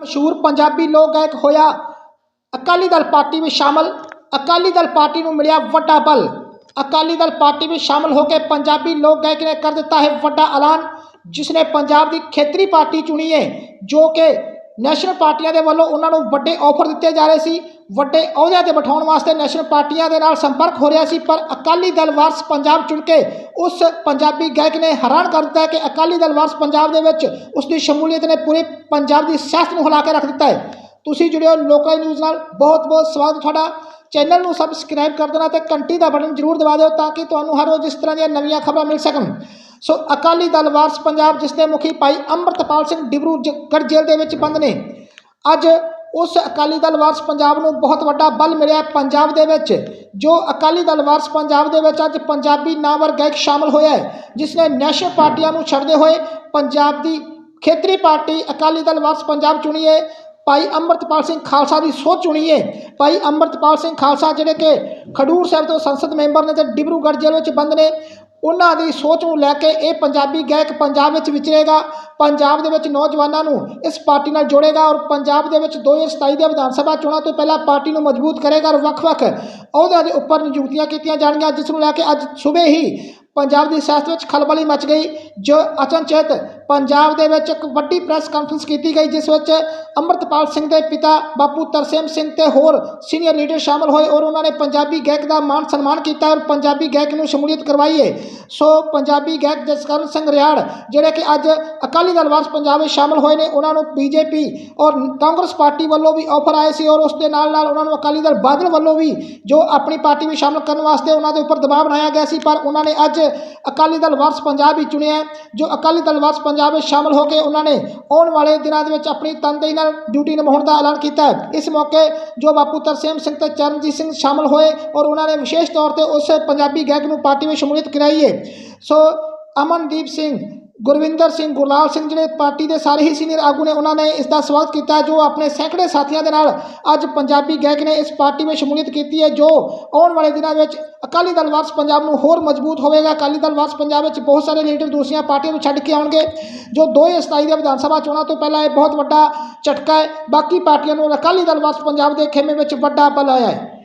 ਮਸ਼ਹੂਰ ਪੰਜਾਬੀ ਲੋਕ ਗਾਇਕ ਹੋਇਆ ਅਕਾਲੀ ਦਲ ਪਾਰਟੀ ਵਿੱਚ ਸ਼ਾਮਲ। ਅਕਾਲੀ ਦਲ ਪਾਰਟੀ ਨੂੰ ਮਿਲਿਆ ਵੱਡਾ ਬਲ। ਅਕਾਲੀ ਦਲ ਪਾਰਟੀ ਵਿੱਚ ਸ਼ਾਮਲ ਹੋ ਕੇ ਪੰਜਾਬੀ ਲੋਕ ਗਾਇਕ ਨੇ ਕਰ ਦਿੱਤਾ ਹੈ ਵੱਡਾ ਐਲਾਨ ਜਿਸ ਨੇ ਪੰਜਾਬ ਦੀ ਖੇਤਰੀ ਪਾਰਟੀ ਚੁਣੀ ਹੈ, ਜੋ ਕਿ ਨੈਸ਼ਨਲ ਪਾਰਟੀਆਂ ਦੇ ਵੱਲੋਂ ਉਹਨਾਂ ਨੂੰ ਵੱਡੇ ਆਫਰ ਦਿੱਤੇ ਜਾ ਰਹੇ ਸੀ। ਵੱਡੇ ਅਹੁਦਿਆਂ ਤੇ ਬਿਠਾਉਣ ਵਾਸਤੇ ਨੈਸ਼ਨਲ ਪਾਰਟੀਆਂ ਦੇ ਨਾਲ ਸੰਪਰਕ ਹੋ ਰਿਹਾ ਸੀ, ਪਰ ਅਕਾਲੀ ਦਲ ਵਾਰਸ ਪੰਜਾਬ ਚੁਣ ਕੇ ਉਸ ਪੰਜਾਬੀ ਗਾਇਕ ਨੇ ਹੈਰਾਨ ਕਰ ਦਿੱਤਾ ਕਿ ਅਕਾਲੀ ਦਲ ਵਾਰਸ ਪੰਜਾਬ ਦੇ ਵਿੱਚ ਉਸ ਦੀ ਸ਼ਮੂਲੀਅਤ ਨੇ ਪੂਰੇ ਪੰਜਾਬ ਦੀ ਸਿਆਸਤ ਨੂੰ ਹਿਲਾ ਕੇ ਰੱਖ ਦਿੱਤਾ ਹੈ। ਤੁਸੀਂ ਜੁੜਿਓ ਲੋਕਲ ਨਿਊਜ਼ ਨਾਲ। ਬਹੁਤ ਬਹੁਤ ਸਵਾਗਤ ਤੁਹਾਡਾ। ਚੈਨਲ ਨੂੰ ਸਬਸਕ੍ਰਾਈਬ ਕਰ ਦੇਣਾ ਤੇ ਘੰਟੀ ਦਾ ਬਟਨ ਜ਼ਰੂਰ ਦਬਾ ਦਿਓ ਤਾਂ ਕਿ ਤੁਹਾਨੂੰ ਹਰ ਰੋਜ਼ ਇਸ ਤਰ੍ਹਾਂ ਦੀਆਂ ਨਵੀਆਂ ਖਬਰਾਂ ਮਿਲ ਸਕਣ। ਸੋ ਅਕਾਲੀ ਦਲ ਵਾਰਸ ਪੰਜਾਬ, ਜਿਸ ਦੇ ਮੁਖੀ ਭਾਈ ਅੰਮ੍ਰਿਤਪਾਲ ਸਿੰਘ ਡਿਬਰੂਗੜ੍ਹ ਜੇਲ੍ਹ ਦੇ ਵਿੱਚ ਬੰਦ ਨੇ। ਅੱਜ ਉਸ ਅਕਾਲੀ ਦਲ ਵਾਰਸ ਪੰਜਾਬ ਨੂੰ ਬਹੁਤ ਵੱਡਾ ਬਲ ਮਿਲਿਆ ਪੰਜਾਬ ਦੇ ਵਿੱਚ, ਜੋ ਅਕਾਲੀ ਦਲ ਵਾਰਸ ਪੰਜਾਬ ਦੇ ਵਿੱਚ ਅੱਜ ਪੰਜਾਬੀ ਨਾਮਵਰ ਗਾਇਕ ਸ਼ਾਮਲ ਹੋਇਆ ਹੈ, ਜਿਸ ਨੇ ਨੈਸ਼ਨਲ ਪਾਰਟੀਆਂ ਨੂੰ ਛੱਡਦੇ ਹੋਏ ਪੰਜਾਬ ਦੀ ਖੇਤਰੀ ਪਾਰਟੀ ਅਕਾਲੀ ਦਲ ਵਾਰਸ ਪੰਜਾਬ ਚੁਣੀ ਹੈ। ਭਾਈ ਅੰਮ੍ਰਿਤਪਾਲ ਸਿੰਘ ਖਾਲਸਾ ਦੀ ਸੋਚ ਚੁਣੀਏ ਭਾਈ ਅੰਮ੍ਰਿਤਪਾਲ ਸਿੰਘ ਖਾਲਸਾ ਜਿਹੜੇ ਕਿ ਖਡੂਰ ਸਾਹਿਬ ਤੋਂ ਸੰਸਦ ਮੈਂਬਰ ਨੇ ਤੇ ਡਿਬਰੂਗੜ੍ਹ ਜੇਲ੍ਹ ਵਿੱਚ ਬੰਦ ਨੇ, ਉਹਨਾਂ ਦੀ ਸੋਚ ਨੂੰ ਲੈ ਕੇ ਇਹ ਪੰਜਾਬੀ ਗਾਇਕ ਪੰਜਾਬ ਵਿੱਚ ਵਿਚਰੇਗਾ, ਪੰਜਾਬ ਦੇ ਵਿੱਚ ਨੌਜਵਾਨਾਂ ਨੂੰ ਇਸ ਪਾਰਟੀ ਨਾਲ ਜੋੜੇਗਾ ਔਰ ਪੰਜਾਬ ਦੇ ਵਿੱਚ 2027 ਦੇ ਵਿਧਾਨ ਸਭਾ ਚੋਣਾਂ ਤੋਂ ਪਹਿਲਾਂ ਪਾਰਟੀ ਨੂੰ ਮਜ਼ਬੂਤ ਕਰੇਗਾ ਔਰ ਵੱਖ-ਵੱਖ ਅਹੁਦਿਆਂ ਦੇ ਉੱਪਰ ਨਿਯੁਕਤੀਆਂ ਕੀਤੀਆਂ ਜਾਣਗੀਆਂ, ਜਿਸ ਨੂੰ ਲੈ ਕੇ ਅੱਜ ਸਵੇਰ ਹੀ ਪੰਜਾਬ ਦੀ ਸਿਆਸਤ ਵਿੱਚ ਖਲਬਲੀ ਮਚ ਗਈ, ਜੋ ਅਚਨਚੇਤ ਪੰਜਾਬ ਦੇ ਵਿੱਚ ਇੱਕ ਵੱਡੀ ਪ੍ਰੈਸ ਕਾਨਫਰੰਸ ਕੀਤੀ ਗਈ, ਜਿਸ ਵਿੱਚ ਅੰਮ੍ਰਿਤਪਾਲ ਸਿੰਘ ਦੇ ਪਿਤਾ ਬਾਪੂ ਤਰਸੇਮ ਸਿੰਘ ਤੇ ਹੋਰ ਸੀਨੀਅਰ ਲੀਡਰ ਸ਼ਾਮਲ ਹੋਏ ਔਰ ਉਹਨਾਂ ਨੇ ਪੰਜਾਬੀ ਗਾਇਕ ਦਾ ਮਾਣ ਸਨਮਾਨ ਕੀਤਾ ਔਰ ਪੰਜਾਬੀ ਗਾਇਕ ਨੂੰ ਸ਼ਮੂਲੀਅਤ ਕਰਵਾਈ ਹੈ ਸੋ ਪੰਜਾਬੀ ਗਾਇਕ ਜਸਕਰਨ ਸਿੰਘ ਰਿਆੜ, ਜਿਹੜੇ ਕਿ ਅੱਜ ਅਕਾਲੀ ਦਲ ਵਾਰਸ ਪੰਜਾਬ ਵਿੱਚ ਸ਼ਾਮਲ ਹੋਏ ਨੇ, ਉਹਨਾਂ ਨੂੰ ਬੀਜੇਪੀ ਔਰ ਕਾਂਗਰਸ ਪਾਰਟੀ ਵੱਲੋਂ ਵੀ ਆਫਰ ਆਏ ਸੀ ਔਰ ਉਸ ਦੇ ਨਾਲ ਨਾਲ ਉਹਨਾਂ ਨੂੰ ਅਕਾਲੀ ਦਲ ਬਾਦਲ ਵੱਲੋਂ ਵੀ ਜੋ ਆਪਣੀ ਪਾਰਟੀ ਵਿੱਚ ਸ਼ਾਮਲ ਕਰਨ ਵਾਸਤੇ ਉਹਨਾਂ ਦੇ ਉੱਪਰ ਦਬਾਅ ਬਣਾਇਆ ਗਿਆ ਸੀ, ਪਰ ਉਹਨਾਂ ਨੇ ਅੱਜ ਅਕਾਲੀ ਦਲ ਵਾਰਸ ਪੰਜਾਬ ਹੀ ਚੁਣਿਆ ਜੋ ਅਕਾਲੀ ਦਲ ਵਾਰਸ ਪੰਜਾਬ ਵਿੱਚ ਸ਼ਾਮਲ ਹੋ ਕੇ ਉਹਨਾਂ ਨੇ ਆਉਣ ਵਾਲੇ ਦਿਨਾਂ ਦੇ ਵਿੱਚ ਆਪਣੀ ਤਨਦੇਹੀ ਨਾਲ ਡਿਊਟੀ ਨਿਭਾਉਣ ਦਾ ਐਲਾਨ ਕੀਤਾ ਹੈ। ਇਸ ਮੌਕੇ ਜੋ ਬਾਪੂ ਤਰਸੇਮ ਸਿੰਘ ਤੇ ਚਰਨਜੀਤ ਸਿੰਘ ਸ਼ਾਮਲ ਹੋਏ ਔਰ ਉਹਨਾਂ ਨੇ ਵਿਸ਼ੇਸ਼ ਤੌਰ ਤੇ ਉਸ ਪੰਜਾਬੀ ਗਾਇਕ ਨੂੰ ਪਾਰਟੀ ਵਿੱਚ ਸ਼ਮੂਲੀਅਤ ਕਰਾਈ ਹੈ। ਸੋ ਅਮਨਦੀਪ ਸਿੰਘ ਗੁਰਵਿੰਦਰ ਸਿੰਘ ਗੁਰਲਾਲ ਸਿੰਘ ਜਿਹੜੇ ਪਾਰਟੀ ਦੇ ਸਾਰੇ ਹੀ ਸੀਨੀਅਰ ਆਗੂ ਨੇ, ਉਹਨਾਂ ਨੇ ਇਸ ਦਾ ਸਵਾਗਤ ਕੀਤਾ ਜੋ ਆਪਣੇ ਸੈਂਕੜੇ ਸਾਥੀਆਂ ਦੇ ਨਾਲ ਅੱਜ ਪੰਜਾਬੀ ਗਾਇਕ ਨੇ ਇਸ ਪਾਰਟੀ ਵਿੱਚ ਸ਼ਮੂਲੀਅਤ ਕੀਤੀ ਹੈ, ਜੋ ਆਉਣ ਵਾਲੇ ਦਿਨਾਂ ਵਿੱਚ ਅਕਾਲੀ ਦਲ ਵਾਰਸ ਪੰਜਾਬ ਨੂੰ ਹੋਰ ਮਜ਼ਬੂਤ ਹੋਵੇਗਾ। ਅਕਾਲੀ ਦਲ ਵਾਰਸ ਪੰਜਾਬ ਵਿੱਚ ਬਹੁਤ ਸਾਰੇ ਲੀਡਰ ਦੂਸਰੀਆਂ ਪਾਰਟੀਆਂ ਨੂੰ ਛੱਡ ਕੇ ਆਉਣਗੇ, ਜੋ 2027 ਦੇ ਵਿਧਾਨ ਸਭਾ ਚੋਣਾਂ ਤੋਂ ਪਹਿਲਾਂ ਇਹ ਬਹੁਤ ਵੱਡਾ ਝਟਕਾ ਹੈ। ਬਾਕੀ ਪਾਰਟੀਆਂ ਨੂੰ ਅਕਾਲੀ ਦਲ ਵਾਰਸ ਪੰਜਾਬ ਦੇ ਖੇਮੇ ਵਿੱਚ ਵੱਡਾ ਬਲ ਆਇਆ ਹੈ।